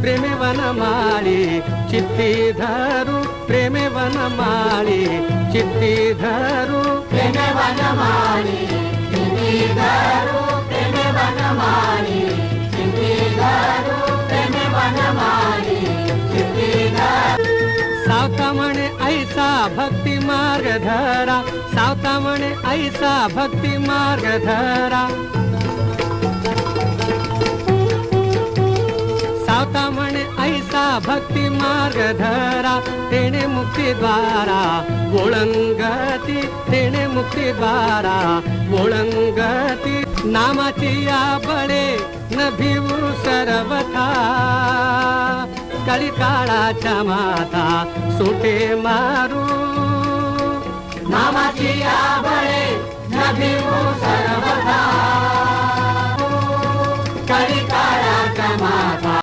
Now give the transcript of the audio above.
ಪ್ರೇಮವನ ಮಾಡಿ ಚಿತ್ತಿಧರು ಪ್ರೇಮವನ ಮಾಡಿ ಚಿತ್ತಿಧರು ಪ್ರೇಮವನ ಮಾಡಿ ಚಿತ್ತಿಧರು ಪ್ರೇಮವನ ಮಾಡಿ ಚಿತ್ತಿಧರು ಪ್ರೇಮವನ ಮಾಡಿ ಸಾವತಮಣೆ ಐಸಾ ಭಕ್ತಿ ಮಾರ್ಗಧರ ಸಾವತಮಣೆ ಐಸಾ ಭಕ್ತಿ ಮಾರ್ಗಧರ माता भक्ती म्हणे ऐसा भक्ती मार्ग धरा तेने मुक्ती द्वारा ओळंगती तेने मुक्ती द्वारा ओळंगती नामाची या बळे न भिवू सर्वथा। कळी काळाच्या माता सुटे मारू। नामाची बळे न भिवू सर्वथा। कळी माता